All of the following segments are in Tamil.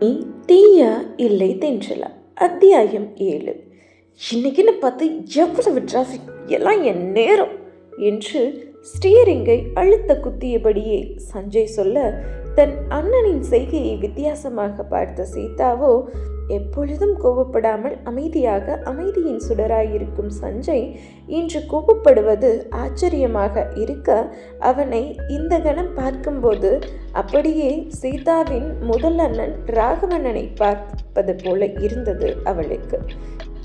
நீ தீயா இல்லை தென்றலா? அத்தியாயம் ஏழு. இன்னைக்குன்னு பார்த்து எவ்வளவு டிராஃபிக் எல்லாம் என் நேரம். என்று ஸ்டீரிங்கை அழுத்த குத்தியபடியே சஞ்சய் சொல்ல தன் அண்ணனின் செய்கையை வித்தியாசமாக பார்த்த சீதாவோ எப்பொழுதும் கோபப்படாமல் அமைதியாக அமைதியின் சுடராயிருக்கும் சஞ்சய் இன்று கோபப்படுவது ஆச்சரியமாக இருக்க அவனை இந்த கணம் பார்க்கும்போது அப்படியே சீதாவின் முதல் அண்ணன் ராகவண்ணனை பார்ப்பது போல இருந்தது அவளுக்கு.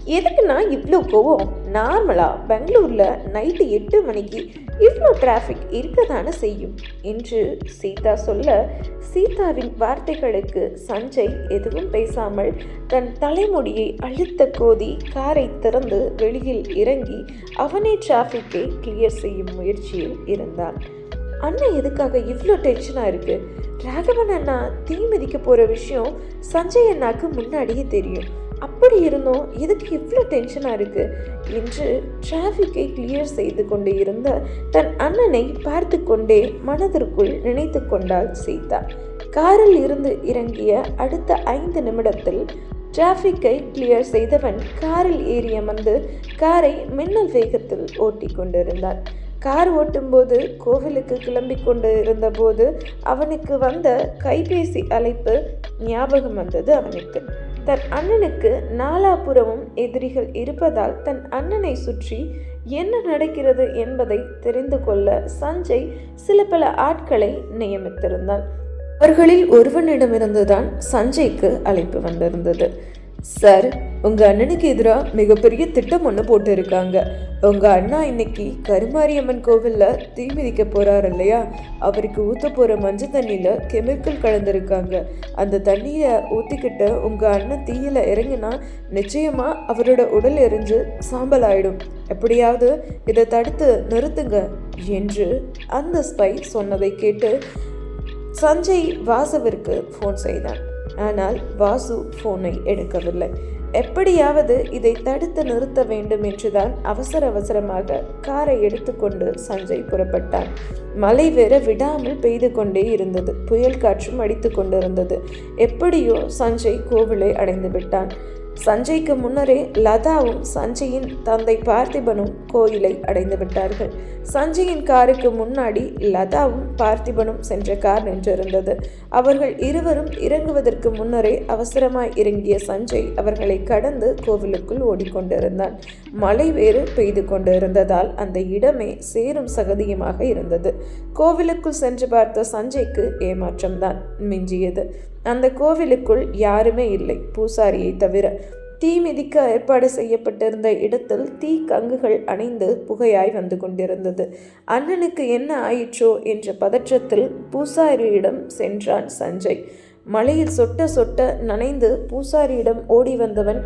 எதுக்குன்னா இவ்வளோ கோவம்? நார்மலாக பெங்களூரில் நைட்டு எட்டு மணிக்கு இவ்வளோ டிராஃபிக் இருக்க தானே செய்யும்? என்று சீதா சொல்ல சீதாவின் வார்த்தைகளுக்கு சஞ்சய் எதுவும் பேசாமல் தன் தலைமுடியை அழுத்த கோதி காரை திறந்து வெளியில் இறங்கி அவனே டிராஃபிக்கை கிளியர் செய்யும் முயற்சியில் இருந்தான். அண்ணன் எதுக்காக இவ்வளோ டென்ஷனாக இருக்குது ராகவன் அண்ணா தீ மிதிக்க போகிற விஷயம் சஞ்சய் அண்ணாக்கு முன்னாடியே தெரியும். அப்படி இருந்தும் எதுக்கு இவ்வளோ டென்ஷனாக இருக்கு? என்று டிராஃபிக்கை கிளியர் செய்து கொண்டு இருந்த தன் அண்ணனை பார்த்து கொண்டே மனதிற்குள் நினைத்து கொண்டாள் சீதா. காரில் இருந்து இறங்கிய அடுத்த ஐந்து நிமிடத்தில் டிராஃபிக்கை கிளியர் செய்தவன் காரில் ஏறி அமர்ந்து காரை மின்னல் வேகத்தில் ஓட்டி கொண்டிருந்தான். கார் ஓட்டும்போது கோவிலுக்கு கிளம்பி கொண்டு இருந்தபோது அவனுக்கு வந்த கைபேசி அழைப்பு ஞாபகம் வந்தது அவனுக்கு. தன் அண்ணனுக்கு நாலாபுறமும் எதிரிகள் இருப்பதால் தன் அண்ணனை சுற்றி என்ன நடக்கிறது என்பதை தெரிந்து கொள்ள சஞ்சய் சில பல ஆட்களை நியமித்திருந்தான். அவர்களில் ஒருவனிடமிருந்துதான் சஞ்சய்க்கு அழைப்பு வந்திருந்தது. சார் உங்கள் அண்ணனுக்கு எதிராக மிகப்பெரிய திட்டம் ஒன்று போட்டு இருக்காங்க அண்ணா இன்னைக்கு கருமாரியம்மன் கோவிலில் தீ மிதிக்க போகிறார் இல்லையா? அவருக்கு ஊற்ற போகிற மஞ்சள் தண்ணியில் கெமிக்கல் கலந்துருக்காங்க. அந்த தண்ணியை ஊற்றிக்கிட்டு உங்கள் அண்ணன் தீயில் இறங்கினா நிச்சயமாக அவரோட உடல் எரிஞ்சு சாம்பல் ஆயிடும். எப்படியாவது இதை தடுத்து நிறுத்துங்க என்று அந்த ஸ்பை சொன்னதை கேட்டு சஞ்சய் வாசவிற்கு ஃபோன் செய்தான். ஆனால் வாசு ஃபோனை எடுக்கவில்லை. எப்படியாவது இதை தடுத்து நிறுத்த வேண்டும் என்றுதான் அவசர அவசரமாக காரை எடுத்துக்கொண்டு சஞ்சய் புறப்பட்டான். மழை வேற விடாமல் பெய்து கொண்டே இருந்தது. புயல் காற்றும் அடித்து கொண்டிருந்தது. எப்படியோ சஞ்சய் கோவிலை அடைந்து விட்டான் சஞ்சய்க்கு முன்னரே லதாவும் சஞ்சயின் தந்தை பார்த்திபனும் கோயிலை அடைந்து விட்டார்கள். சஞ்சயின் காருக்கு முன்னாடி லதாவும் பார்த்திபனும் சென்ற கார் நின்றிருந்தது. அவர்கள் இருவரும் இறங்குவதற்கு முன்னரே அவசரமாய் இறங்கிய சஞ்சய் அவர்களை கடந்து கோவிலுக்குள் ஓடிக்கொண்டிருந்தான். மழை வேறு பெய்து கொண்டிருந்ததால் அந்த இடமே சேரும் சகதியுமாக இருந்தது. கோவிலுக்குள் சென்று பார்த்த சஞ்சய்க்கு ஏமாற்றம்தான் மிஞ்சியது. அந்த கோவிலுக்குள் யாருமே இல்லை. பூசாரியை தவிர தீ மிதிக்க ஏற்பாடு செய்யப்பட்டிருந்த இடத்தில் தீ கங்குகள் அணைந்து புகையாய் வந்து கொண்டிருந்தது. அண்ணனுக்கு என்ன ஆயிற்றோ என்ற பதற்றத்தில் பூசாரியிடம் சென்றான் சஞ்சய். மழையில் சொட்ட சொட்ட நனைந்து பூசாரியிடம் ஓடி வந்தவன்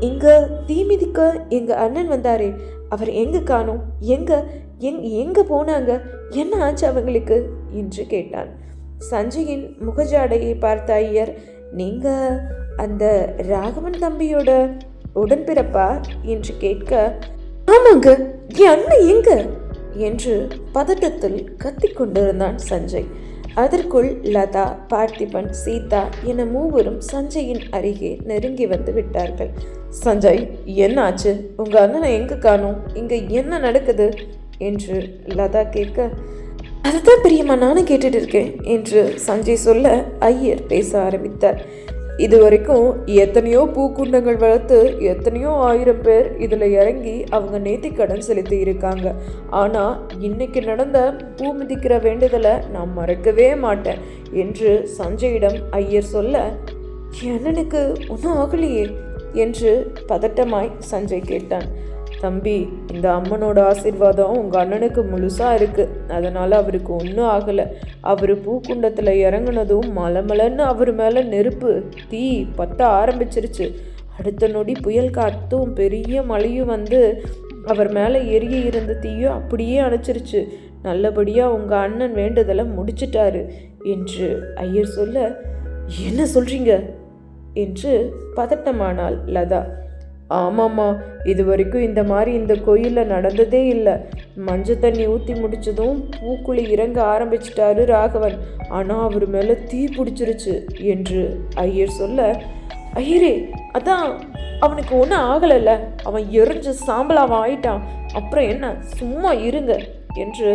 இங்க தீ மிதிக்க எங்க அண்ணன் வந்தாரே அவர் எங்க காணும்? எங்க? எங் எங்க போனாங்க? என்ன ஆச்சு அவங்களுக்கு? என்று கேட்டான். சஞ்சயின் முகஜாடையை பார்த்த ஐயர் நீங்க அந்த ராகவன் தம்பியோட உடன்பிறப்பா? என்று கேட்க ஆமாங்க என் அண்ணன் எங்க? என்று பதட்டத்தில் கத்திக்கொண்டிருந்தான் சஞ்சய். அதற்குள் லதா பார்த்திபன் சீதா என மூவரும் சஞ்சயின் அருகே நெருங்கி வந்து விட்டார்கள். சஞ்சய் என்ன ஆச்சு உங்க அண்ணனை எங்க காணும்? இங்க என்ன நடக்குது? என்று லதா கேட்க அதுதான் பிரியமா நானும் கேட்டுட்டு இருக்கேன் என்று சஞ்சய் சொல்ல ஐயர் பேச ஆரம்பித்தார். இது வரைக்கும் எத்தனையோ பூக்குண்டங்கள் வளர்த்து எத்தனையோ ஆயிரம் பேர் இதில் இறங்கி அவங்க நேத்தி கடன் செலுத்தி இருக்காங்க. ஆனால் இன்னைக்கு நடந்த பூ மிதிக்கிற வேண்டுதலை நான் மறக்கவே மாட்டேன் என்று சஞ்சயிடம் ஐயர் சொல்ல அண்ணனுக்கு ஒன்றும் ஆகலையே என்று பதட்டமாய் சஞ்சய் கேட்டான். தம்பி இந்த அம்மனோட ஆசிர்வாதம் உங்கள் அண்ணனுக்கு முழுசாக இருக்குது அதனால் அவருக்கு ஒன்றும் ஆகலை. அவர் பூக்குண்டத்தில் இறங்குனதும் மலமலன்னு அவர் மேலே நெருப்பு தீ பத்த ஆரம்பிச்சிருச்சு. அடுத்த நொடி புயல் காத்தும் பெரிய மழையும் வந்து அவர் மேலே எரிய இருந்த தீயும் அப்படியே அணைச்சிருச்சு. நல்லபடியாக உங்கள் அண்ணன் வேண்டுதலை முடிச்சிட்டாரு என்று ஐயர் சொல்ல என்ன சொல்கிறீங்க என்று பதட்டமானாள் லதா. ஆமாம்மா இது வரைக்கும் இந்த மாதிரி இந்த கோயிலில் நடந்ததே இல்லை. மஞ்சள் தண்ணி ஊற்றி முடிச்சதும் பூக்குழி இறங்க ஆரம்பிச்சிட்டாரு ராகவன். ஆனால் அவர் மேலே தீ பிடிச்சிருச்சு என்று ஐயர் சொல்ல ஐயரே அதான் அவனுக்கு ஒன்றும் ஆகலைல்ல. அவன் எரிஞ்ச சாம்பலாக அவன் ஆயிட்டான். அப்புறம் என்ன சும்மா இருங்க என்று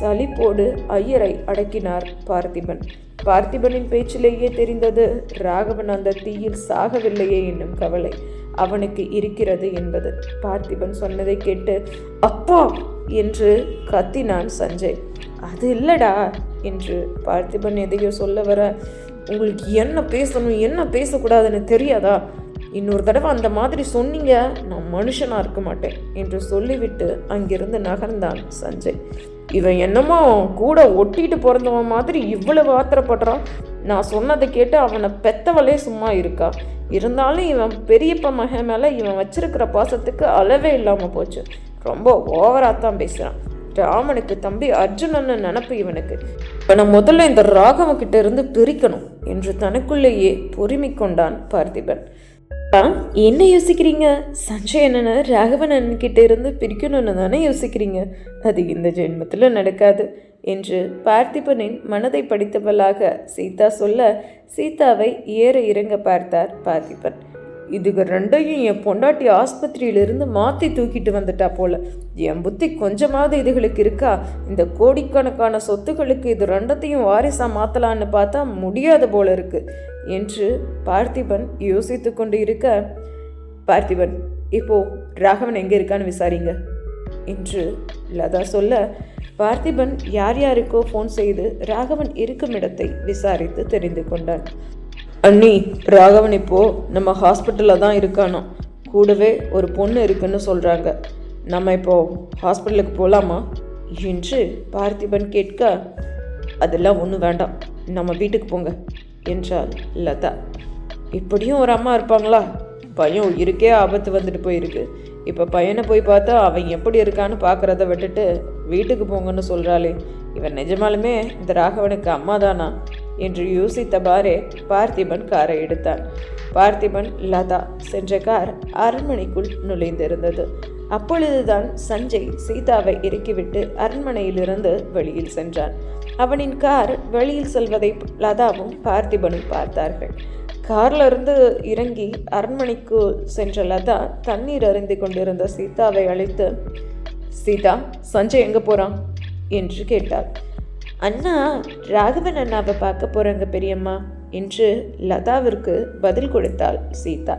சலிப்போடு ஐயரை அடக்கினார் பார்த்திபன். பார்த்திபனின் பேச்சிலேயே தெரிந்தது ராகவன் அந்த தீயில் சாகவில்லையே என்னும் கவலை. அவனுக்கு இருக்கிறது என்பது. பார்த்திபன் சொன்னதை கேட்டு அப்பா! என்று கத்தினான் சஞ்சய். அது இல்லடா! என்று பார்த்திபன் எதையோ சொல்ல வர உங்களுக்கு என்ன பேசணும் என்ன பேசக்கூடாதுன்னு தெரியாதா? இன்னொரு தடவை அந்த மாதிரி சொன்னீங்க நான் மனுஷனாக இருக்க மாட்டேன் என்று சொல்லிவிட்டு அங்கிருந்து நகர்ந்தான் சஞ்சய். இவன் என்னமோ கூட ஒட்டிட்டு பிறந்தவன் மாதிரி இவ்வளவு ஆத்திரப்படுறான். நான் சொன்னதை கேட்டு அவனை பெத்தவளே சும்மா இருக்கா? இருந்தாலும் இவன் பெரியப்ப மகன் மேலே இவன் வச்சிருக்கிற பாசத்துக்கு அளவே இல்லாமல் போச்சு. ரொம்ப ஓவராக தான் பேசுகிறான் ராமனுக்கு தம்பி அர்ஜுனன்னு நினப்பு இவனுக்கு. இவனை முதல்ல இந்த ராகவன்கிட்ட இருந்து பிரிக்கணும் என்று தனக்குள்ளேயே பொறுமை கொண்டான் பார்த்திபன். என்ன யோசிக்கிறீங்க? சஞ்சய் அண்ணனை ராகவன் அண்ணன் கிட்ட இருந்து பிரிக்கணும்னு தானே யோசிக்கிறீங்க? அது இந்த ஜென்மத்தில் நடக்காது. என்று பார்த்திபனின் மனதை படித்தவளாக சீதா சொல்ல சீதாவை ஏற இறங்க பார்த்தார் பார்த்திபன். இதுக்கு ரெண்டையும் என் பொண்டாட்டி ஆஸ்பத்திரியிலிருந்து மாற்றி தூக்கிட்டு வந்துட்டா போல. என் புத்தி கொஞ்சமாவது இதுகளுக்கு இருக்கா? இந்த கோடிக்கணக்கான சொத்துக்களுக்கு இது ரெண்டத்தையும் வாரிசாக மாற்றலான்னு பார்த்தா முடியாத போல இருக்கு என்று பார்த்திபன் யோசித்து கொண்டு இருக்க பார்த்திபன் இப்போ ராகவன் எங்கே இருக்கான்னு விசாரிங்க என்று லதா சொல்ல பார்த்திபன் யார் யாருக்கோ ஃபோன் செய்து ராகவன் இருக்கும் இடத்தை விசாரித்து தெரிந்து கொண்டான். அண்ணி ராகவன் இப்போ நம்ம ஹாஸ்பிட்டலில் தான் இருக்கானோ? கூடவே ஒரு பொண்ணு இருக்குன்னு சொல்கிறாங்க நம்ம இப்போ ஹாஸ்பிட்டலுக்கு போகலாமா என்று பார்த்திபன் கேட்க அதெல்லாம் ஒன்றும் வேண்டாம். நம்ம வீட்டுக்கு போங்க என்றாள் லதா. இப்படியும் ஒரு அம்மா இருப்பாங்களா? பையன் உயிருக்கே ஆபத்து வந்துட்டு போயிருக்கு. இப்போ பையனை போய் பார்த்தா அவன் எப்படி இருக்கான்னு பார்க்குறத விட்டுட்டு வீட்டுக்கு போங்கன்னு சொல்கிறாளே இவன் நிஜமாலுமே இந்த ராகவனுக்கு அம்மா தானா என்று யோசித்தவாறே பார்த்திபன் காரை எடுத்தான். பார்த்திபன் லதா சென்ற கார் அரண்மனைக்குள் நுழைந்திருந்தது. அப்பொழுதுதான் சஞ்சய் சீதாவை இறக்கிவிட்டு அரண்மனையிலிருந்து வெளியில் சென்றான். அவனின் கார் வெளியில் செல்வதை லதாவும் பார்த்திபனும் பார்த்தார்கள். கார்ல இருந்து இறங்கி அரண்மனைக்கு சென்ற லதா தண்ணீர் அருந்தி கொண்டிருந்த சீதாவை அழைத்து சீதா சஞ்சய் எங்கே போகிறான் என்று கேட்டாள். அண்ணா ராகவன் அண்ணாவை பார்க்க போகிறாங்க பெரியம்மா என்று லதாவிற்கு பதில் கொடுத்தாள் சீதா.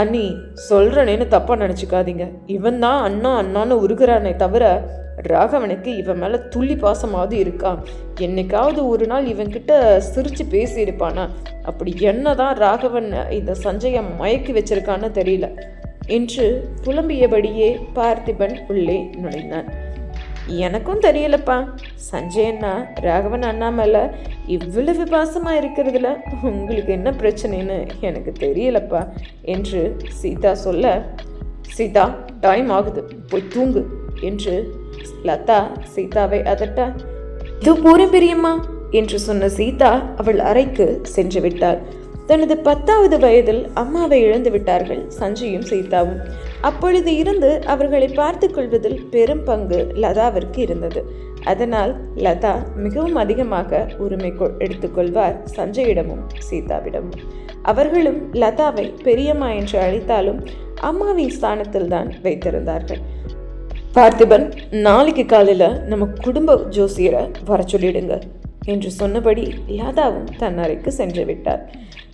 அண்ணி சொல்கிறனேன்னு தப்பாக நினச்சிக்காதீங்க. இவன் தான் அண்ணா அண்ணான்னு உருகிறானே தவிர ராகவனுக்கு இவன் மேலே துள்ளி பாசமாவது இருக்கான் என்னைக்காவது ஒரு நாள் இவன்கிட்ட சிரித்து பேசியிருப்பானா? அப்படி என்ன தான் ராகவன் இந்த சஞ்சயை மயக்கி வச்சிருக்கான்னு தெரியல. என்று புலம்பியபடியே பார்த்திபன் உள்ளே நுழைந்தான் எனக்கும் தெரியலப்பா. சஞ்சய் அண்ணா ராகவன் அண்ணா மேலே இவ்வளவு பாசமாக இருக்கிறதுல உங்களுக்கு என்ன பிரச்சனைன்னு எனக்கு தெரியலப்பா என்று சீதா சொல்ல சீதா டைம் ஆகுது. போய் தூங்கு என்று லதா சீதாவை அதட்ட இது பூரம் பெரியம்மா என்று சொன்ன சீதா அவள் அறைக்கு சென்று விட்டாள். தனது பத்தாவது வயதில் அம்மாவை இழந்து விட்டார்கள் சஞ்சயும் சீதாவும். அப்பொழுது இருந்து அவர்களை பார்த்து கொள்வதில் பெரும் பங்கு லதாவிற்கு இருந்தது. அதனால் லதா மிகவும் அதிகமாக உரிமை எடுத்துக்கொள்வார் சஞ்சயிடமும் சீதாவிடமும். அவர்களும் லதாவை பெரியம்மா என்று அழைத்தாலும் அம்மாவின் ஸ்தானத்தில் தான் வைத்திருந்தார்கள். பார்த்திபன் நாளைக்கு காலையில் நம்ம குடும்ப ஜோசியரை வர சொல்லிடுங்க என்று சொன்னபடி லதாவும் தன் அறைக்கு சென்று விட்டார்.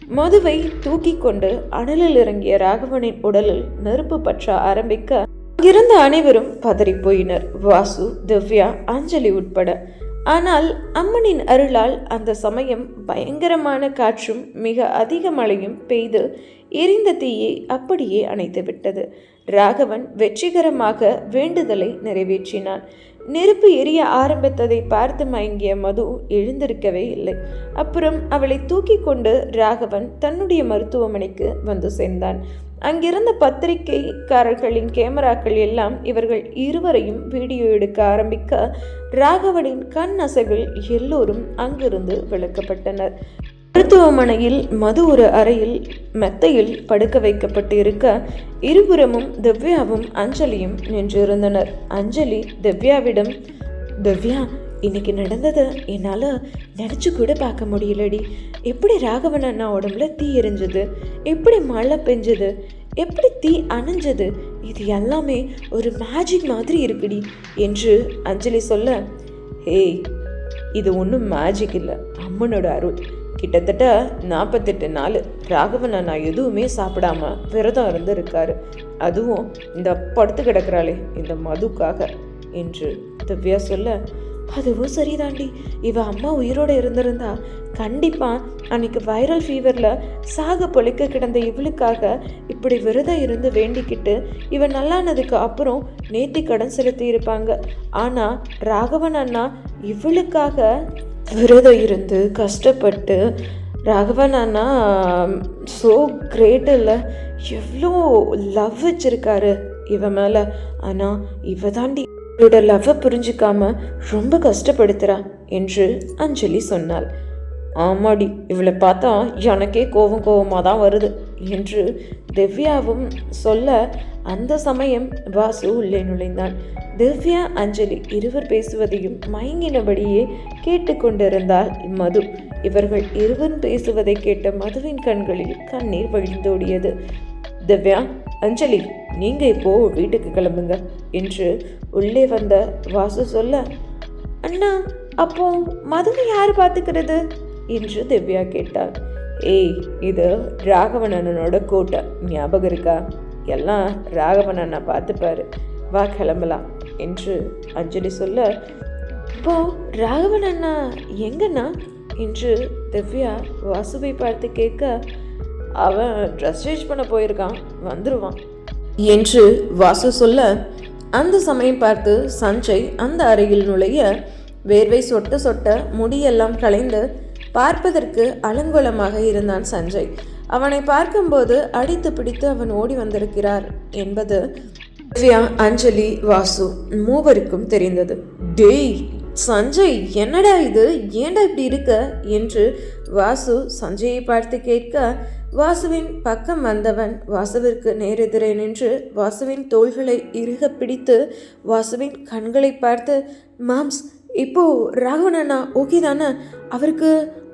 மதுவை தூக்கி கொண்டு அனலில் இறங்கிய ராகவனின் உடலில் நெருப்பு பற்ற ஆரம்பிக்க அங்கிருந்த அனைவரும் பதறிப் போயினர் வாசு திவ்யா அஞ்சலி உட்பட. ஆனால் அம்மனின் அருளால் அந்த சமயம் பயங்கரமான காற்றும் மிக அதிக மழையும் பெய்து எரிந்த தீயை அப்படியே அணைத்து விட்டது ராகவன் வெற்றிகரமாக வேண்டுதலை நிறைவேற்றினான். நெருப்பு எரிய ஆரம்பித்ததை பார்த்து மயங்கிய மது எழுந்திருக்கவே இல்லை. அப்புறம் அவளை தூக்கி கொண்டு ராகவன் தன்னுடைய மருத்துவமனைக்கு வந்து சேர்ந்தான். அங்கிருந்த பத்திரிகைக்காரர்களின் கேமராக்கள் எல்லாம் இவர்கள் இருவரையும் வீடியோ எடுக்க ஆரம்பிக்க ராகவனின் கண் அசைவில் எல்லோரும் அங்கிருந்து விளக்கப்பட்டனர். மருத்துவமனையில் மது ஒரு அறையில் மெத்தையில் படுக்க வைக்கப்பட்டு இருக்க இருபுறமும் திவ்யாவும் அஞ்சலியும் நின்றிருந்தனர். அஞ்சலி திவ்யாவிடம் திவ்யா இன்னைக்கு நடந்ததை என்னால் நினச்சி கூட பார்க்க முடியலடி. எப்படி ராகவன் அண்ணா உடம்புல தீ எரிஞ்சது? எப்படி மழை பெஞ்சது? எப்படி தீ அணைஞ்சது? இது எல்லாமே ஒரு மேஜிக் மாதிரி இருக்குடி என்று அஞ்சலி சொல்ல ஏய் இது ஒன்றும் மேஜிக் இல்லை. அம்மனோட அருள். கிட்டத்தட்ட நாற்பத்தெட்டு நாள் ராகவன் அண்ணா எதுவுமே சாப்பிடாம விரதம் இருந்து இருக்காரு அதுவும் இந்த படுத்து கிடக்குறாளே இந்த மதுக்காக என்று திவ்யா சொல்ல அதுவும் சரிதாண்டி. இவ அம்மா உயிரோடு இருந்திருந்தா கண்டிப்பாக அன்னைக்கு வைரல் ஃபீவரில் சாக பொழிக்க கிடந்த இவளுக்காக இப்படி விரதம் இருந்து வேண்டிக்கிட்டு இவன் நல்லானதுக்கு அப்புறம் நேத்தி கடன் செலுத்தி இருப்பாங்க. ஆனால் ராகவன் அண்ணா இவளுக்காக விரதம் இருந்து கஷ்டப்பட்டு ராகவன் அண்ணா ஸோ கிரேட் இல்லை. எவ்வளோ லவ் வச்சுருக்காரு இவன் மேலே. ஆனால் இவ தாண்டி இவரோட லவ்வை புரிஞ்சுக்காம ரொம்ப கஷ்டப்படுத்துறா என்று அஞ்சலி சொன்னாள். ஆமாடி இவளை பார்த்தா எனக்கே கோவம் கோவமாக தான் வருது என்று திவ்யாவும் சொல்ல அந்த சமயம் வாசு உள்ளே நுழைந்தான் திவ்யா அஞ்சலி இருவர் பேசுவதையும் மயங்கினபடியே கேட்டுக்கொண்டிருந்தாள் மது. இவர்கள் இருவரும் பேசுவதை கேட்ட மதுவின் கண்களில் கண்ணீர் வழிந்தோடியது. திவ்யா அஞ்சலி நீங்க இப்போ வீட்டுக்கு கிளம்புங்க என்று உள்ளே வந்த வாசு சொல்ல அண்ணா அப்போ மதுவை யார் பார்த்துக்கிறது? என்று திவ்யா கேட்டார் ஏய் இது ராகவன் அண்ணனோட கூட்டம் ஞாபகம் இருக்கா? எல்லாம் ராகவன் அண்ணா பார்த்துப்பாரு. வா கிளம்பலாம் என்று அஞ்சலி சொல்ல இப்போ ராகவன் அண்ணா எங்கண்ணா? என்று திவ்யா வாசுவை பார்த்து கேட்க அவன் ட்ரெஸ் சேஞ்ச் பண்ண போயிருக்கான் வந்துடுவான் என்று வாசு சொல்ல அந்த சமயம் பார்த்து சஞ்சய் அந்த அறையில் நுழைய வேர்வை சொட்ட சொட்ட முடியெல்லாம் களைந்து பார்ப்பதற்கு அலங்கோலமாக இருந்தான் சஞ்சய். அவனை பார்க்கும்போது அடித்து பிடித்து அவன் ஓடி வந்திருக்கிறார் என்பது திவ்யா அஞ்சலி வாசு மூவருக்கும் தெரிந்தது. டேய் சஞ்சய் என்னடா இது? ஏன்டா இப்படி இருக்க? என்று வாசு சஞ்சயை பார்த்து கேட்க வாசுவின் பக்கம் வந்தவன் வாசுவிற்கு நேரெதிரே நின்று வாசுவின் தோள்களை இறுக பிடித்து வாசுவின் கண்களை பார்த்து மாம்ஸ் இப்போ ராகவன் அண்ணா ஓகே தானே அவருக்கு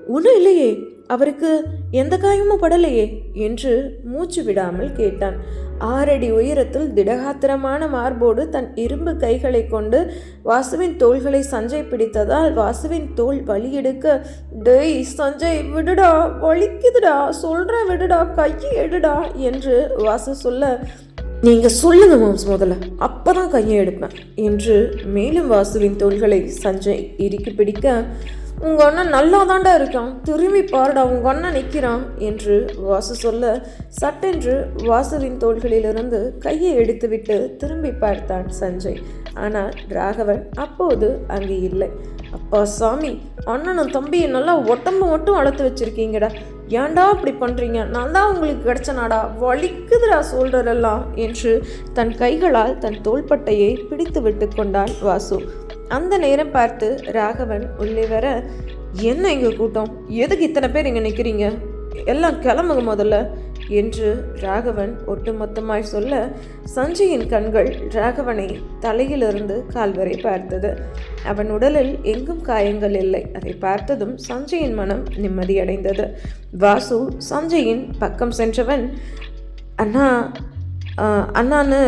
ஒன்றும் இல்லையே. அவருக்கு எந்த காயமும் படலையே என்று மூச்சு விடாமல் கேட்டான். ஆறடி உயரத்தில் திடகாத்திரமான மார்போடு தன் இரும்பு கைகளை கொண்டு வாசுவின் தோள்களை சஞ்சய் பிடித்ததால் வாசுவின் தோல் வலி எடுக்க டேய் சஞ்சய் விடுடா வலிக்குதுடா சொல்ற விடுடா கையை எடுடா என்று வாசு சொல்ல நீங்க சொல்லுங்க மாம்ஸ் முதல்ல அப்பதான் கையை எடுப்பேன் என்று மேலும் வாசுவின் தோள்களை சஞ்சய் இறுக்கி பிடிக்க உங்கள் அண்ணன் நல்லா தாண்டா இருக்கான். திரும்பி பாருடா உங்கள் அண்ணன் நிற்கிறான் என்று வாசு சொல்ல சட்டென்று வாசுவின் தோள்களிலிருந்து கையை எடுத்துவிட்டு திரும்பி பார்த்தான் சஞ்சய். ஆனால் ராகவன் அப்போது அங்கே இல்லை. அப்பா சாமி அண்ணனும் தம்பியை நல்லா உடம்பு மட்டும் வளர்த்து வச்சிருக்கீங்கடா. ஏன்டா அப்படி பண்ணுறீங்க நான் தான் உங்களுக்கு கிடைச்சனாடா. வலிக்குதுடா சொல்கிறதெல்லாம் என்று தன் கைகளால் தன் தோள்பட்டையை பிடித்து விட்டு கொண்டான் வாசு. அந்த நேரம் பார்த்து ராகவன் உள்ளே வர என்ன எங்கள் கூட்டம்? எதுக்கு இத்தனை பேர் இங்கே நிற்கிறீங்க எல்லாம் கிளம்புங்க முதல்ல என்று ராகவன் ஒட்டுமொத்தமாய் சொல்ல சஞ்சயின் கண்கள் ராகவனை தலையிலிருந்து கால் வரை பார்த்தது. அவன் உடலில் எங்கும் காயங்கள் இல்லை. அதை பார்த்ததும் சஞ்சயின் மனம் நிம்மதியடைந்தது. வாசு சஞ்சயின் பக்கம் சென்றவன் அண்ணா அண்ணான்னு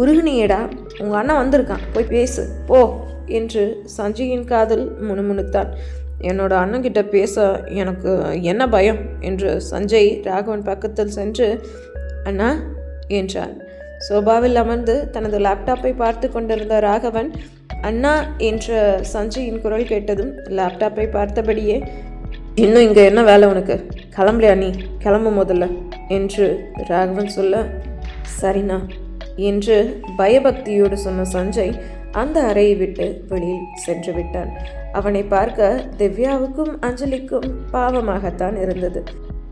உருகுனியேடா. உங்கள் அண்ணன் வந்திருக்கான். போய் பேசு. போ. என்று சஞ்சயின் காதல் முணுமுணுத்தான். என்னோட அண்ணங்கிட்ட பேச எனக்கு என்ன பயம்? என்று சஞ்சய் ராகவன் பக்கத்தில் சென்று அண்ணா என்றான் சோபாவில் அமர்ந்து தனது லேப்டாப்பை பார்த்து கொண்டிருந்த ராகவன் அண்ணா என்ற சஞ்சயின் குரல் கேட்டதும் லேப்டாப்பை பார்த்தபடியே இன்னும் இங்கே என்ன வேலை உனக்கு? கிளம்பலையா நீ? கிளம்பு முதல்ல என்று ராகவன் சொல்ல சரிண்ணா என்று பயபக்தியோடு சொன்ன சஞ்சய் அந்த அறையை விட்டு வெளியில் சென்று விட்டான். அவனை பார்க்க திவ்யாவுக்கும் அஞ்சலிக்கும் பாவமாகத்தான் இருந்தது.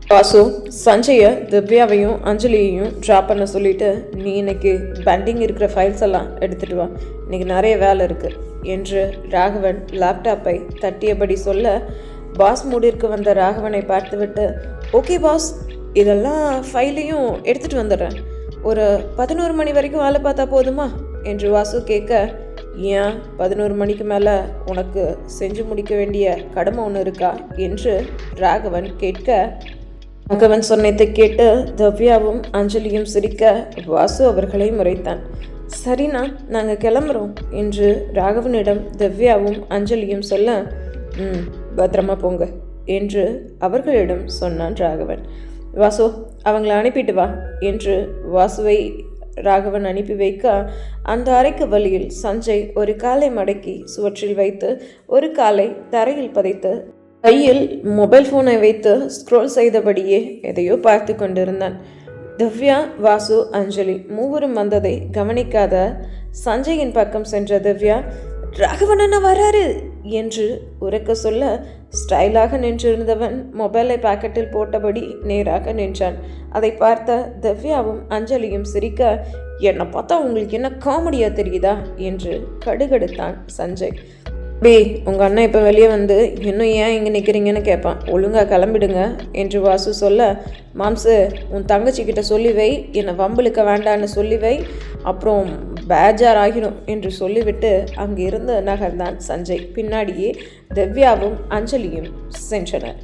வாசு சஞ்சய திவ்யாவையும் அஞ்சலியையும் ட்ராப் பண்ண சொல்லிட்டு நீ இன்னைக்கு பெண்டிங் இருக்கிற ஃபைல்ஸ் எல்லாம் எடுத்துட்டு வா. இன்னைக்கு நிறைய வேலை இருக்கு. என்று ராகவன் லேப்டாப்பை தட்டியபடி சொல்ல பாஸ் மூடிற்கு வந்த ராகவனை பார்த்துவிட்டு ஓகே பாஸ் இதெல்லாம் ஃபைலையும் எடுத்துட்டு வந்துடுறேன். ஒரு பதினோரு மணி வரைக்கும் வேலை பார்த்தா போதுமா? என்று வாசு கேட்க ஏன் பதினோரு மணிக்கு மேலே உனக்கு செஞ்சு முடிக்க வேண்டிய கடமை ஒன்று இருக்கா? என்று ராகவன் கேட்க ராகவன் சொன்னதை கேட்டு திவ்யாவும் அஞ்சலியும் சிரிக்க வாசு அவர்களை முறைத்தான். சரிண்ணா நாங்கள் கிளம்புறோம் என்று ராகவனிடம் திவ்யாவும் அஞ்சலியும் சொல்ல ம் பத்திரமா போங்க என்று அவர்களிடம் சொன்னான் ராகவன். வாசு அவங்கள அனுப்பிட்டு வா என்று வாசுவை ராகவன் அனுப்பி வைக்க அந்த அறைக்கு வழியில் சஞ்சய் ஒரு காலை மடக்கி சுவற்றில் வைத்து ஒரு காலை தரையில் பதைத்து கையில் மொபைல் ஃபோனை வைத்து ஸ்க்ரோல் செய்தபடியே எதையோ பார்த்து கொண்டிருந்தான். திவ்யா வாசு அஞ்சலி மூவரும் வந்ததை கவனிக்காத சஞ்சயின் பக்கம் சென்ற திவ்யா ராகவன் அண்ணா வராரு என்று உரக்க சொல்ல ஸ்டைலாக நின்றிருந்தவன் மொபைலை பாக்கெட்டில் போட்டபடி நேராக நின்றான். அதை பார்த்த திவ்யாவும் அஞ்சலியும் சிரிக்க என்னை பார்த்தா உங்களுக்கு என்ன காமெடியா தெரியுதா? என்று கடுகடுத்தான் சஞ்சய். பே உங்கள் அண்ணன் இப்போ வெளியே வந்து இன்னும் ஏன் இங்கே நிற்கிறீங்கன்னு கேட்பான் ஒழுங்காக கிளம்பிடுங்க என்று வாசு சொல்ல மாம்சு உன் தங்கச்சிக்கிட்ட சொல்லி வை. என்னை வம்பிழுக்க வேண்டான்னு சொல்லி வை. அப்புறம் பேஜார் ஆகிடும் என்று சொல்லிவிட்டு அங்கிருந்து நகர்ந்தான் சஞ்சய். பின்னாடியே திவ்யாவும் அஞ்சலியும் சென்றனர்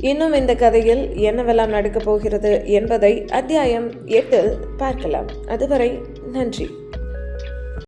இன்னும் இந்த கதையில் என்னவெல்லாம் நடக்கப் போகிறது என்பதை அத்தியாயம் எட்டில் பார்க்கலாம். அதுவரை நன்றி.